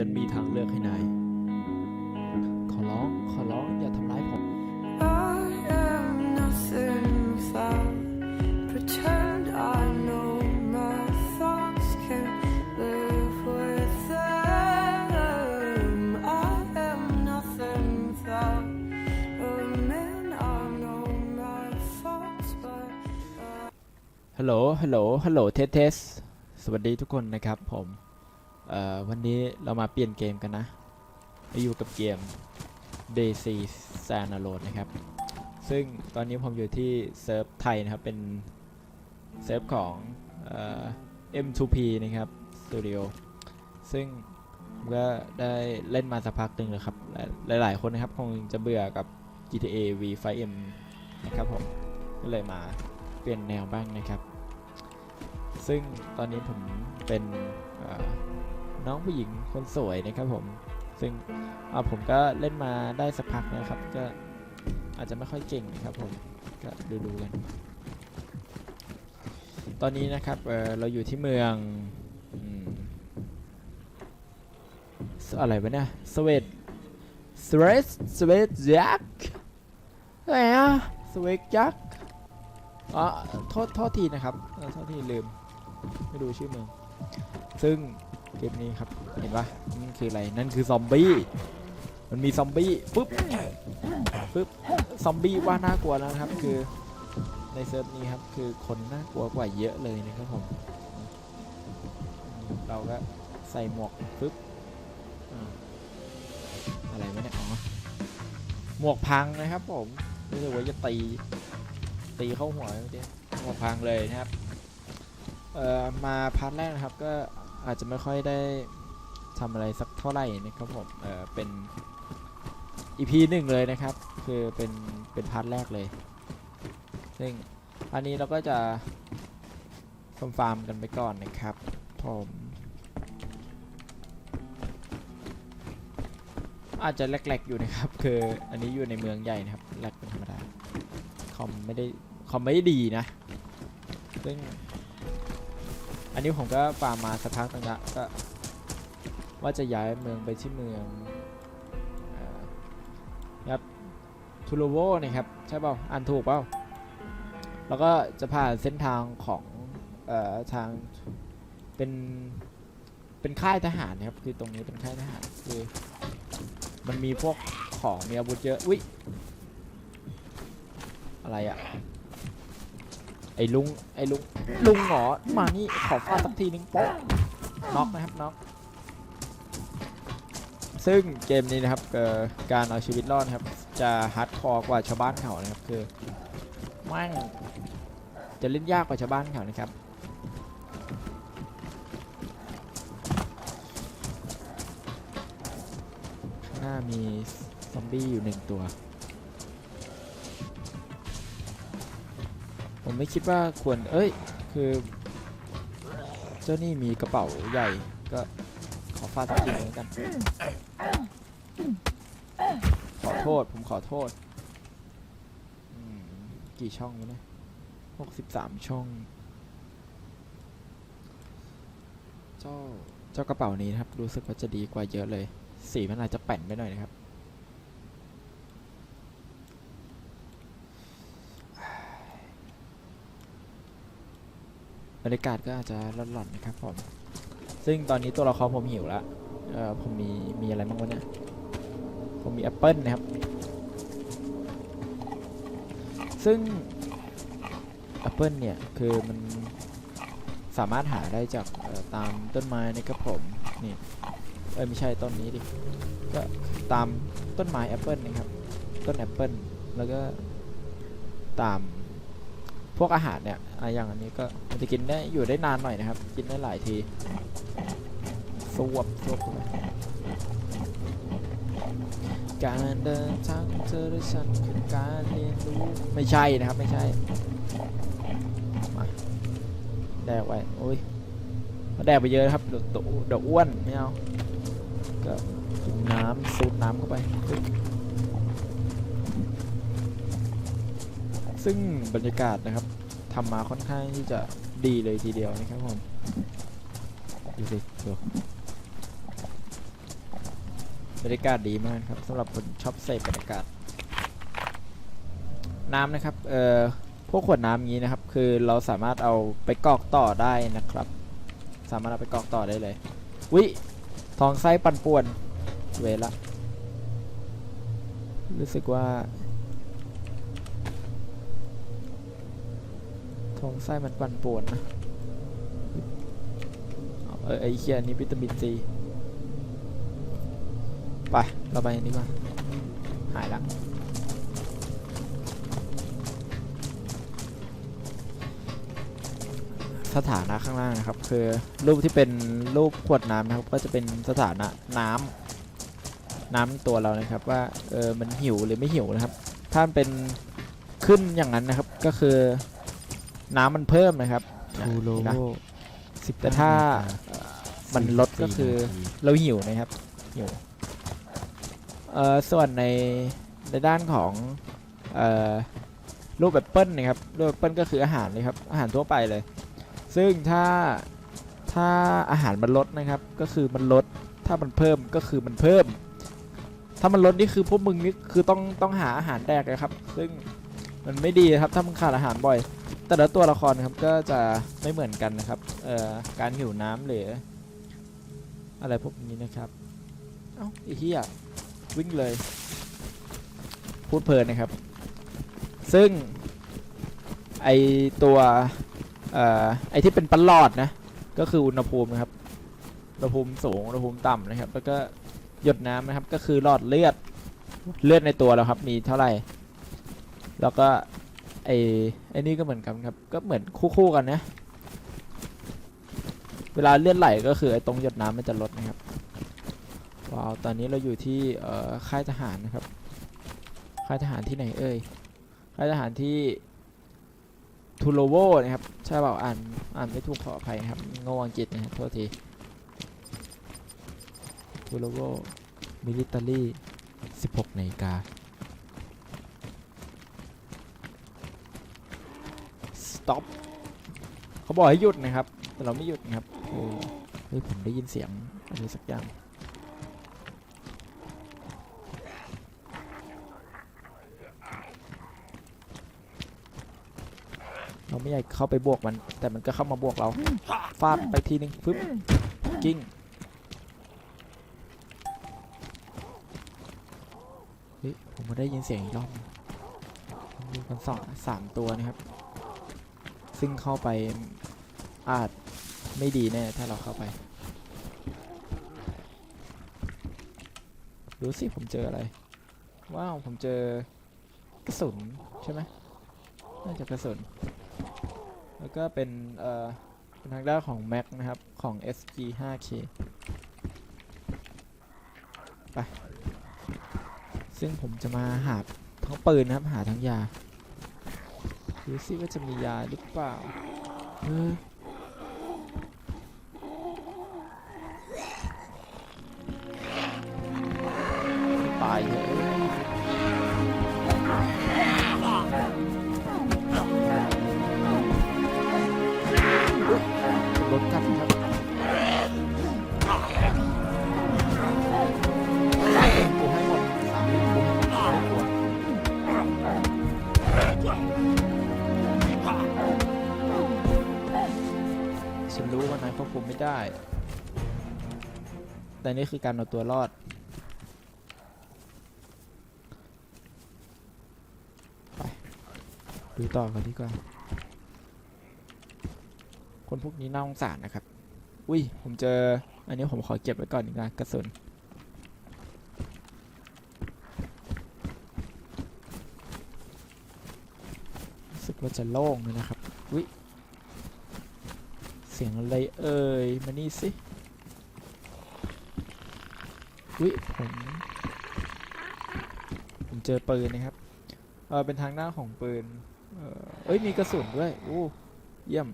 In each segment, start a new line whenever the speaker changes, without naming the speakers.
ฉันมีทางเลือกให้นาย ขอร้อง ขอร้อง อย่าทำร้ายผม
I am nothing without pretend I know my thoughts can live with them. I am nothing without a man. I know my faults, but
ฮัลโหล ฮัลโหล ฮัลโหล เทสเทส สวัสดีทุกคนนะครับผม เอ่อวันนี้เรามาเปลี่ยนเกมกันนะมาอยู่กับเกม DC s a n a l o n นะครับ ซึ่งตอนนี้ผมอยู่ที่เซิร์ฟไทยนะครับ เป็นเซิร์ฟของเอ่อ M2P นะครับสตูดิโอซึ่งผมก็ได้เล่นมาสักพักหนึ่งแล้วครับหลหลาย ๆ คนนะครับ คงจะเบื่อกับ GTA V5M นะครับผม ก็เลยมาเปลี่ยนแนวบ้างนะครับ ซึ่งตอนนี้ผมเป็นเอ่อ น้องผู้หญิงคนสวยนะครับผม ซึ่งผมก็เล่นมาได้สักพักนะครับ ก็อาจจะไม่ค่อยเก่งนะครับผม ก็ดูดูๆกัน ตอนนี้นะครับเเราอยู่ที่เมืองอะไรวะเนี่ยสเวตสเวตสเวตยักอะไรอะสเวตยักอ๋อโทษโทษทีนะครับโทษทีลืม ไม่ดูชื่อเมืองซึ่ง เกมนี้ครับเห็นปะนั่นคืออะไรนั่นคือซอมบี้มันมีซอมบี้ปุ๊บปุ๊บซอมบี้ว่าน่ากลัวแล้วนะครับ คือในเซิร์ฟนี้ครับคือคนน่ากลัวกว่าเยอะเลยนะครับผมเราก็ใส่หมวกปุ๊บอะไรวะเนี่ยอ๋อหมวกพังนะครับ ผมรู้สึกว่าจะตีตีเข้าหัวเมื่อกี้หัวพังเลยนะครับเอ่อมาพาร์ทแรกนะครับก็ อาจจะไม่ค่อยได้ทำอะไรสักเท่าไหร่นะครับผมเอ่อเป็น EP หนึ่งเลยนะครับ คือเป็นเป็นพาร์ทแรกเลย ซึ่งอันนี้เราก็จะฟาร์มฟาร์มกันไปก่อนนะครับผมอาจจะแหลกๆอยู่นะครับ คืออันนี้อยู่ในเมืองใหญ่นะครับแหลกเป็นธรรมดาคอมไม่ได้คอมไม่ได้ดีนะซึ่ง อันนี้ผมก็ฟาร์มมาสักพักนึงละก็ว่าจะย้ายเมืองไปที่เมืองครับทูโรโวนะครับ ใช่เปล่าอ่านถูกเปล่าแล้วก็จะผ่านเส้นทางของเอ่อทางเป็นเป็นค่ายทหารนะครับคือตรงนี้เป็นค่ายทหารคือมันมีพวกของมีอาวุธเยอะอุ้ยอะไรอะ ไอ้ลุงไอ้ลุงลุงเหรอมานี่ขอฟาดสักทีนึงโป๊ะน็อกนะครับน็อกซึ่งเกมนี้นะครับเอ่อการเอาชีวิตรอดนะครับจะฮาร์ดคอร์กว่าชาวบ้านเขานะครับคือแม่งจะเล่นยากกว่าชาวบ้านเขานะครับข้างหน้ามีซอมบี้อยู่หนึ่งตัว ไม่คิดว่าควร เอ้ย คือ เจ้านี่มีกระเป๋าใหญ่ ก็ขอฟาดสักทีนึงกัน ขอโทษ ผมขอโทษ กี่ช่องวะเนี่ยหกสิบสามช่อง เจ้า เจ้ากระเป๋านี้นะครับ รู้สึกว่าจะดีกว่าเยอะเลย สีมันอาจจะแป่นไปหน่อยนะครับ รรยากาศก็อาจจะร้อนๆนะครับผมซึ่งตอนนี้ตัวละครผมหิวแล้วเออผมมีมีอะไรบ้างวะเนี่ยผมมีแอปเปิลนะครับ ซึ่งแอปเปิลเนี่ยคือมันสามารถหาได้จากตามต้นไม้นะครับผมนี่เอ้ยไม่ใช่ต้นนี้ดิก็ตามต้นไม้แอปเปิลนะครับ ต้นแอปเปิลแล้วก็ตาม พวกอาหารเนี่ยอะอย่างอันนี้ก็มันจะกินได้อยู่ได้นานหน่อยนะครับ กินได้หลายทีสวบสวบไปการเดินทางเธอและฉันคือการเรียนรู้ไม่ใช่นะครับไม่ใช่มาแดกไว้โอ้ยมาแดกไปเยอะครับเดี๋ยวเดี๋ยวอ้วนไม่เอาก็กินน้ำสูดน้ำเข้าไป ซึ่งบรรยากาศนะครับทำมาค่อนข้างที่จะดีเลยทีเดียวนะครับผมดูสิดูบรรยากาศดีมากครับสำหรับคนชอบเสพบรรยากาศ น้ำนะครับเอ่อพวกขวดน้ำอย่างนี้นะครับ คือเราสามารถเอาไปกรอกต่อได้นะครับ สามารถเอาไปกรอกต่อได้เลยวิทองไส้ปันป่วนเวละรู้สึกว่า ทองไส้มันปั่นป่วนนะเออไอเคียนี่วิตามินซีไป เราไปอันนี้มาหายละสถานะข้างล่างนะครับ คือรูปที่เป็นรูปขวดน้ำนะครับ ก็จะเป็นสถานะน้ำน้ำตัวเรานะครับว่าเออมันหิวหรือไม่หิวนะครับ ถ้านเป็นขึ้นอย่างนั้นนะครับก็คือ น้ำมันเพิ่มนะครับ
ทูโล
นะ
โก้
สิบแต่ถ้าเอ่อมันลดก็คือเราหิวนะครับหิวเอ่อส่วนในในด้านของเอ่อรูปแอปเปิลนะครับรูปแอปเปิลก็คืออาหารนะครับอาหารทั่วไปเลย ซึ่งถ้าถ้าอาหารมันลดนะครับ ก็คือมันลดถ้ามันเพิ่มก็คือมันเพิ่ม ถ้ามันลดนี่คือพวกมึงนี่คือต้องต้องหาอาหารแดกเลยครับ ซึ่งมันไม่ดีนะครับถ้ามึงขาดอาหารบ่อย แต่ละตัวละครครับก็จะไม่เหมือนกันนะครับเอ่อการหิวน้ำหรืออะไรพวกนี้นะครับเอ้าไอ้เหี้ยวิ่งเลย พูดเพลินนะครับ ซึ่งไอตัวเอ่อไอที่เป็นประหลอดนะก็คืออุณหภูมินะครับอุณหภูมิสูงอุณหภูมิต่ำนะครับแล้วก็หยดน้ำนะครับก็คือหลอดเลือดเลือดในตัวเราครับมีเท่าไหร่ แล้วก็ ไอ้ไอ้นี่ก็เหมือนกันครับ ก็เหมือนคู่ๆกันนะ เวลาเลื่อดไหลก็คือไอ้ตรงหยดน้ำมันจะลดนะครับ ว้าว ตอนนี้เราอยู่ที่เอ่อค่ายทหารนะครับ ค่ายทหารที่ไหนเอ่ย ค่ายทหารที่ทูโลโวนะครับ ใช่เปล่าอ่านอ่านไม่ถูกขออภัยครับโง่อังกฤษนะครับโทษทีทูโลโวมิลิตารี16นาฬิกา stop เขาบอกให้หยุดนะครับ แต่เราไม่หยุดนะครับโอ้เฮ้ยผมได้ยินเสียงอะไรสักอย่างเราไม่อยากเข้าไปบวกมัน แต่มันก็เข้ามาบวกเราฟาดไปทีนึงฟึบกิ้งเฮ้ยผมมาได้ยินเสียงอีกรอบมีกันสองสามตัวนะครับ ซึ่งเข้าไปอาจไม่ดีแน่ถ้าเราเข้าไปดูสิผมเจออะไร ว้าว ผมเจอกระสุนใช่ไหมน่าจะกระสุน แล้วก็เป็นเอ่อเป็นทางด้านของ Mac นะครับ ของ SG 5K ไป ซึ่งผมจะมาหาทั้งปืนนะครับ หาทั้งยา ดูซิว่าจะมียาหรือเปล่าเออ แต่นี่คือการเอาตัวรอด ไป ดูต่อกันดีกว่า คนพวกนี้น่าสงสารนะครับ อุ้ย ผมเจอ อันนี้ผมขอเก็บไว้ก่อนดีกว่ากระสุนรู้สึกว่าจะโล่งเลยนะครับ อุ้ย เสียงอะไรเอ่ย มานี่สิวิ ผมผมเจอปืนนะครับเออเป็นทางหน้าของปืนเอ้ยมีกระสุนด้วยโอ้เยี่ยม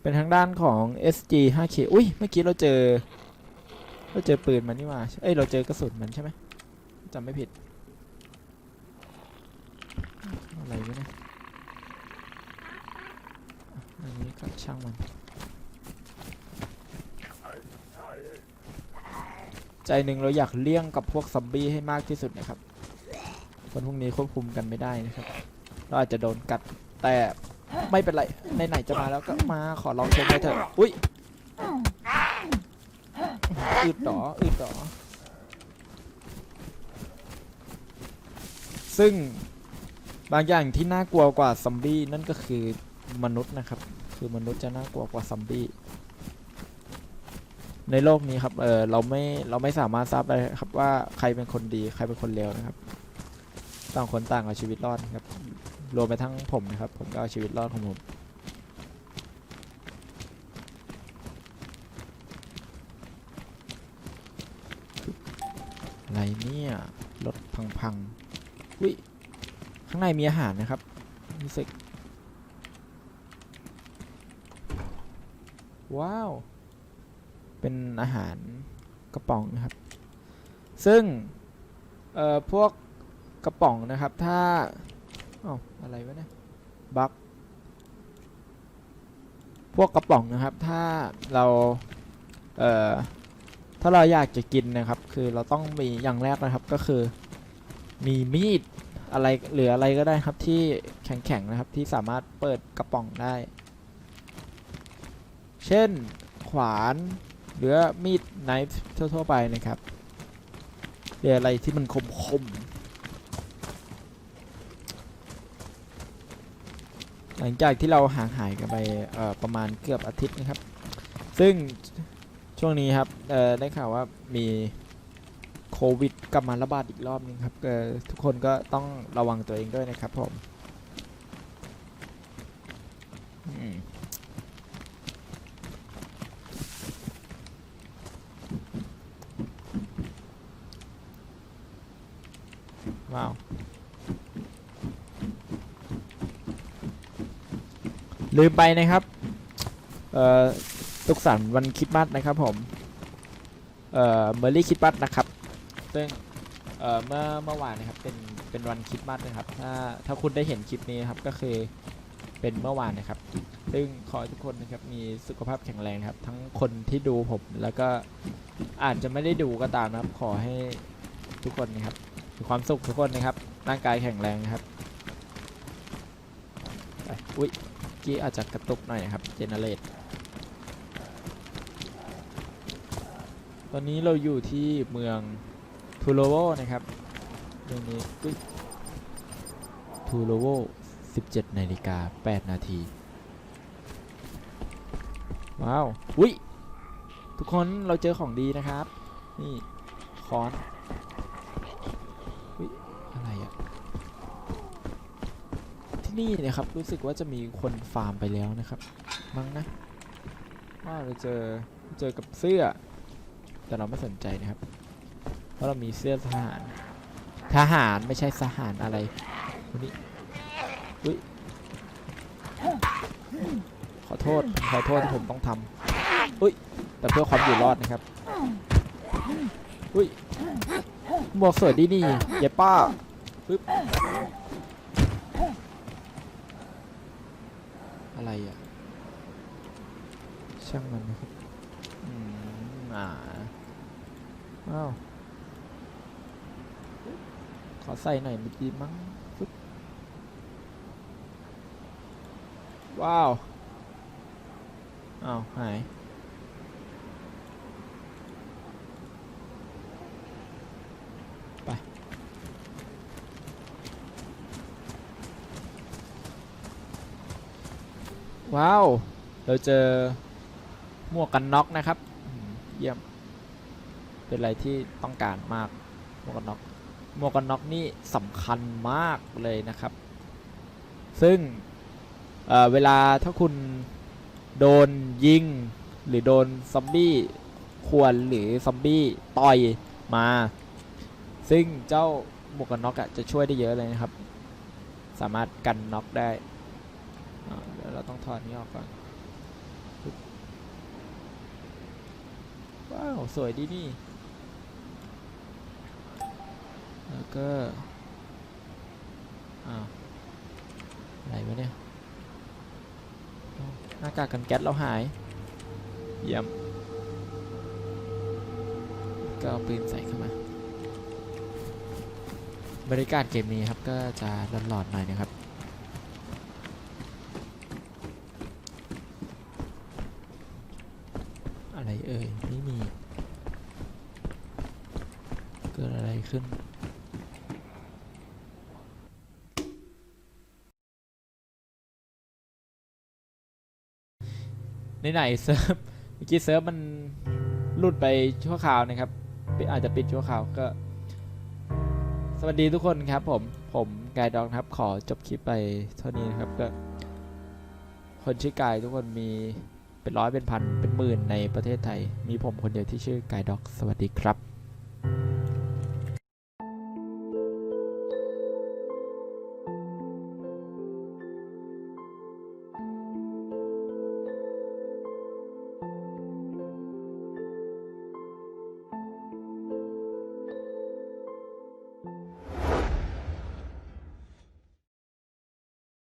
เป็นทางด้านของ SG 5K อุ้ยเมื่อกี้เราเจอ เราเจอปืนมันนี่ว่าเอ้ยเราเจอกระสุนมันใช่ไหมจำไม่ผิด อะไรวะเนี่ยอันนี้ก็ช่างมัน ใจหนึ่งเราอยากเลี่ยงกับพวกซอมบี้ให้มากที่สุดนะครับ คนพวกนี้ควบคุมกันไม่ได้นะครับ เราอาจจะโดนกัดแต่ไม่เป็นไรไหนๆจะมาแล้วก็มาขอลองเช็คหน่อยเถอะอุ้ยอึดหรออึดหรอซึ่งบางอย่างที่น่ากลัวกว่าซอมบี้นั่นก็คือมนุษย์นะครับ คือมนุษย์จะน่ากลัวกว่าซอมบี้ ในโลกนี้ครับ เออเราไม่เราไม่สามารถทราบได้ครับว่าใครเป็นคนดีใครเป็นคนเลวนะครับ ต่างคนต่างเอาชีวิตรอดครับ รวมไปทั้งผมนะครับ ผมก็เอาชีวิตรอดของผมอะไรเนี่ยรถพังๆวิข้างในมีอาหารนะครับรู้สึกว้าว เป็นอาหารกระป๋องนะครับ ซึ่งเอ่อพวกกระป๋องนะครับถ้าอ้าอะไรวะเนี่ยบักพวกกระป๋องนะครับถ้าเราเอ่อถ้าเราอยากจะกินนะครับ คือเราต้องมีอย่างแรกนะครับก็คือมีมีดอะไรหรืออะไรก็ได้ครับที่แข็งๆนะครับที่สามารถเปิดกระป๋องได้ เช่นขวาน หรือมีดไนฟ์ทั่วๆไปนะครับหรืออะไรที่มันคมๆหลังจากที่เราห่างหายกันไปประมาณเกือบอาทิตย์นะครับ ซึ่งช่วงนี้ครับได้ข่าวว่ามีโควิดกลับมาระบาดอีกรอบนึงครับทุกคนก็ต้องระวังตัวเองด้วยนะครับผมอืม ว้าว ลืมไปนะครับ เอ่อสุขสันวันคริดมัสนะครับผม เอ่อเมอร์รี่คริดมัสนะครับ ซึ่งเอ่อเมื่อเมื่อวานนะครับเป็นเป็นวันคริดมัสนะครับ ถ้าถ้าคุณได้เห็นคลิปนี้นะครับก็คือเป็นเมื่อวานนะครับ ซึ่งขอให้ทุกคนนะครับมีสุขภาพแข็งแรงครับ ทั้งคนที่ดูผมแล้วก็อาจจะไม่ได้ดูก็ตามนะครับ ขอให้ทุกคนนะครับมีความสุขทุกคนนะครับร่างกายแข็งแรงนะครับ อุ้ย กี้อาจจะกระตุกหน่อยครับเจเนเรตตอนนี้เราอยู่ที่เมืองทูโรโวนะครับเมืองนี้ทูโรโว17นาฬิกา8นาทีว้าวอุ้ยทุกคนเราเจอของดีนะครับ นี่คอน นี่นะครับรู้สึกว่าจะมีคนฟาร์มไปแล้วนะครับ มั้งนะว่าเราเจอเจอกับเสื้อ แต่เราไม่สนใจนะครับ เพราะเรามีเสื้อทหาร ทหารไม่ใช่สหารอะไรคนนี้อุ้ยขอโทษขอโทษที่ผมต้องทำอุ้ยแต่เพื่อความอยู่รอดนะครับอุ้ยหมวกสวยดีนี่เย้ป้าปึ๊บ อะไรอะ ช่างมันนะครับอืมอ่าอ้าวขอใส่หน่อยไม่ดีมั้งปึ๊บว้าว อ้าวหายว้าว เราเจอห มวกกันน็อกนะครับ เยี่ยม เป็นอะไรที่ต้องการมากหมวกกันน็อกหมวกกันน็อกนี่สำคัญมากเลยนะครับ ซึ่งเเวลาถ้าคุณโดนยิง หรือโดนซอมบี้ควรหรือซอมบี้ต่อยมา ซึ่งเจ้าหมวกกันน็อกอะจะช่วยได้เยอะเลยนะครับ สามารถกันน็อกได้เดี๋ยวเราต้องถอดนี้ออกก่อนปึ๊บ ว้าว สวยดีนี่ แล้วก็ อ้าว อะไรวะเนี่ยอาวหน้ากากกันแก๊สเราหาย เยี่ยม ก็เอาปืนใส่เข้ามา บรรยากาศเกมนี้ครับ ก็จะหลอนๆหน่อยนะครับ อะไรเอ่ยไม่มี เกิดอะไร ขึ้นในไหนเซิร์ฟเมื่อกี้เซิร์ฟมันหลุดไปชั่วคราวนะครับ อาจจะปิดชั่วคราวก็ สวัสดีทุกคนครับ ผมผมกายดองครับขอจบคลิปไปเท่านี้นะครับก็คนชื่อกายทุกคนมีเป็นร้อยเป็นพันเป็นหมื่นในประเทศไทย มีผมคนเดียวที่ชื่อกายด็อก สวัสดีครับ